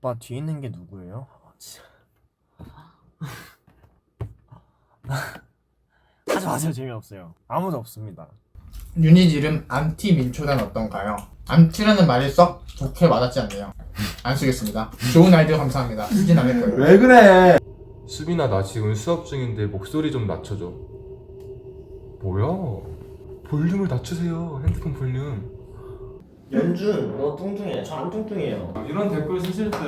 오빠 뒤에 있는 게 누구예요? 아, 진짜. 하지 마세요 재미없어요 아무도 없습니다 유닛 이름 안티 민초단 어떤가요? 안티라는 말이 썩 좋게 와닿지 않네요. 안 쓰겠습니다. 좋은 아이디어 감사합니다. 쓰진 않을 거예요. 왜 그래? 수빈아 나 지금 수업 중인데 목소리 좀 낮춰줘 뭐야 볼륨을 낮추세요 핸드폰 볼륨 연준 너 뚱뚱해. 저 안 뚱뚱해요. 이런 댓글 쓰실 때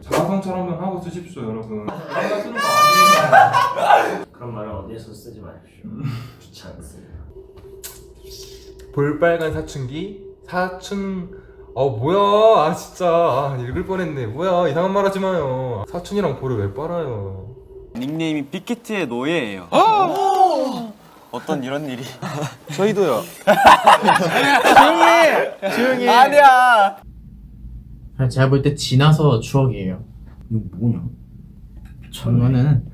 자아성찰하면 하고 쓰십시오 여러분. 내가 쓰는 거 아니에요 그런 말을 어디에서 쓰지 마십시오. 좋지 않습니다. 볼빨간 사춘기? 사춘 어 뭐야? 아 진짜. 아, 읽을 뻔했네. 뭐야? 이상한 말 하지 마요. 사춘이랑 볼을 왜 빨아요? 닉네임이 빅히트의 노예예요. 어떤 이런 일이? 저희도요. 조용히. 아니야. 제가 볼 때 지나서 추억이에요. 이거 뭐냐? 저거는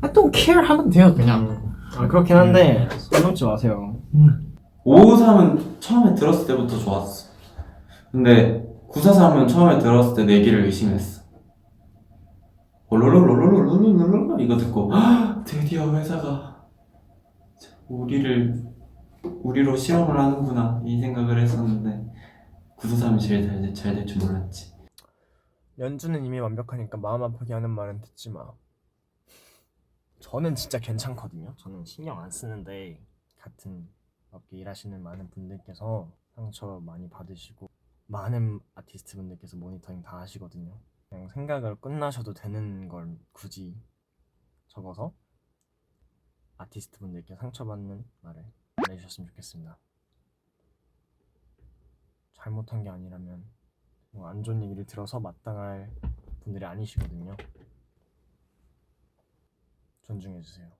I don't care 하면 돼요 그냥. 아 그렇긴 한데 손 넘지 마세요 553은 처음에 들었을 때부터 좋았어. 근데 943은 처음에 들었을 때 내기를 의심했어. 롤롤롤롤롤롤롤롤 이거 듣고 "헉, 드디어 회사가 우리를 우리로 실험을 하는구나 이 생각을 했었는데 943이 제일 잘될 줄 몰랐지. 연준은 이미 완벽하니까 마음 아프게 하는 말은 듣지 마. 저는 진짜 괜찮거든요. 저는 신경 안 쓰는데 같은 업계 일하시는 많은 분들께서 상처 많이 받으시고 많은 아티스트 분들께서 모니터링 다 하시거든요. 그냥 생각을 끝나셔도 되는 걸 굳이 적어서 아티스트 분들께 상처받는 말을 안 해주셨으면 좋겠습니다. 잘못한 게 아니라면 뭐 안 좋은 얘기를 들어서 마땅할 분들이 아니시거든요. 존중해 주세요.